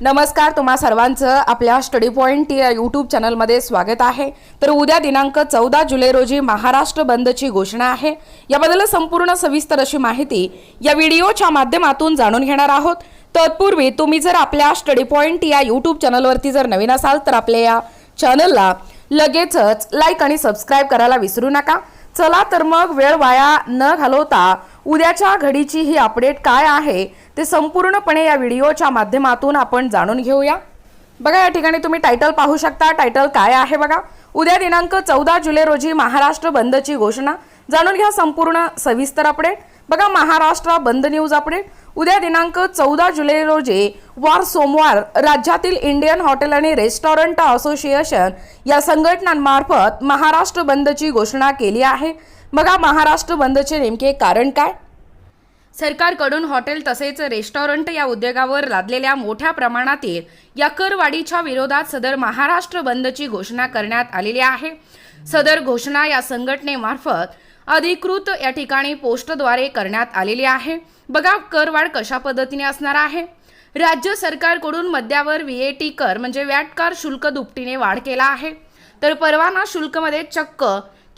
नमस्कार तुम्हा सर्वांचं आपल्या स्टडी पॉईंट या यूट्यूब चॅनलमध्ये स्वागत आहे. तर उद्या दिनांक चौदा जुलै रोजी महाराष्ट्र बंदची घोषणा आहे. याबद्दल संपूर्ण सविस्तर अशी माहिती या व्हिडिओच्या माध्यमातून जाणून घेणार आहोत. तत्पूर्वी तुम्ही जर आपल्या स्टडी पॉईंट या यूट्यूब चॅनलवरती जर नवीन असाल तर आपल्या या चॅनलला लगेचच लाईक आणि सबस्क्राईब करायला विसरू नका. चला तर मग वेळ वाया न घालवता उद्याच्या घडीची ही अपडेट काय आहे ते संपूर्णपणे या व्हिडिओच्या माध्यमातून आपण जाणून घेऊया. बघा या ठिकाणी तुम्ही टायटल पाहू शकता. टायटल काय आहे बघा? उद्या दिनांक चौदा जुलै रोजी महाराष्ट्र बंदची घोषणा. जाणून घ्या संपूर्ण सविस्तर अपडेट बघा महाराष्ट्र बंद न्यूज अपडेट उद्या दिनांक चौदा जुलै रोजी वार सोमवार राज्यातील इंडियन हॉटेल आणि रेस्टॉरंट असोसिएशन या संघटनांमार्फत महाराष्ट्र बंदची घोषणा केली आहे. बघा महाराष्ट्र बंदचे नेमके कारण काय? सरकारकडून हॉटेल तसेच रेस्टॉरंट या उद्योगावर लादलेल्या मोठ्या प्रमाणातील या करवाढीच्या विरोधात सदर महाराष्ट्र बंदची घोषणा करण्यात आलेली आहे. सदर घोषणा या संघटनेमार्फत अधिकृत या ठिकाणी पोस्टद्वारे करण्यात आलेली आहे. बघा करवाढ कशा पद्धतीने असणार आहे. राज्य सरकारकडून मद्यावर व्हीएटी कर म्हणजे व्याटकार शुल्क दुपटीने वाढ केला आहे. तर परवाना शुल्कमध्ये चक्क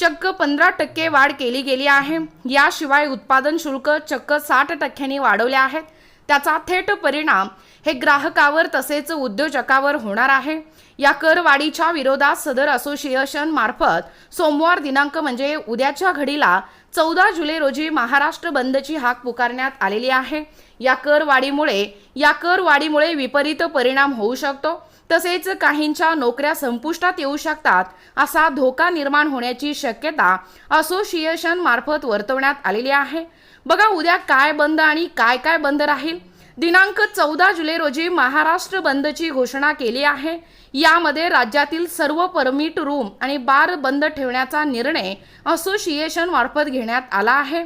चक्क पंधरा टक्के वाढ केली गेली आहे. याशिवाय उत्पादन शुल्क चक्क साठ टक्क्यांनी वाढवले आहेत त्याचा थेट परिणाम हे ग्राहकावर तसेच उद्योजकावर होणार आहे. या करवाढीच्या विरोधात सदर असोसिएशन मार्फत सोमवार दिनांक म्हणजे उद्याच्या घडीला चौदा जुलै रोजी महाराष्ट्र बंदची हाक पुकारण्यात आलेली आहे. या करवाढीमुळे या करवाढीमुळे विपरीत परिणाम होऊ शकतो. तसेच काहींच्या नोकऱ्या संपुष्टात येऊ शकतात असा धोका निर्माण होण्याची शक्यता असोसिएशन मार्फत वर्तवण्यात आलेली आहे. बघा उद्या काय बंद आणि काय काय बंद राहील? दिनांक चौदा जुलै रोजी महाराष्ट्र बंदची घोषणा केली आहे. यामध्ये राज्यातील सर्व परमिट रूम आणि बार बंद ठेवण्याचा निर्णय असोसिएशन मार्फत घेण्यात आला आहे.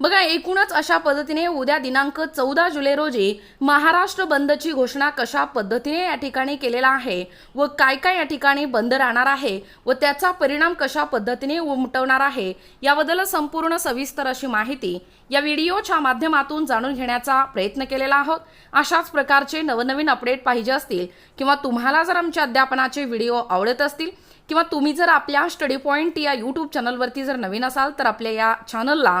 बघा एकूणच अशा पद्धतीने उद्या दिनांक चौदा जुलै रोजी महाराष्ट्र बंदची घोषणा कशा पद्धतीने या ठिकाणी केलेला आहे व काय काय या ठिकाणी बंद राहणार आहे व त्याचा परिणाम कशा पद्धतीने उमटवणार आहे याबद्दल संपूर्ण सविस्तर अशी माहिती या व्हिडिओच्या माध्यमातून जाणून घेण्याचा प्रयत्न केलेला आहोत. अशाच प्रकारचे नवनवीन अपडेट पाहिजे असतील किंवा तुम्हाला जर आमच्या अध्यापनाचे व्हिडिओ आवडत असतील किंवा तुम्ही जर आपल्या स्टडी पॉईंट या यूट्यूब चॅनलवरती जर नवीन असाल तर आपल्या या चॅनलला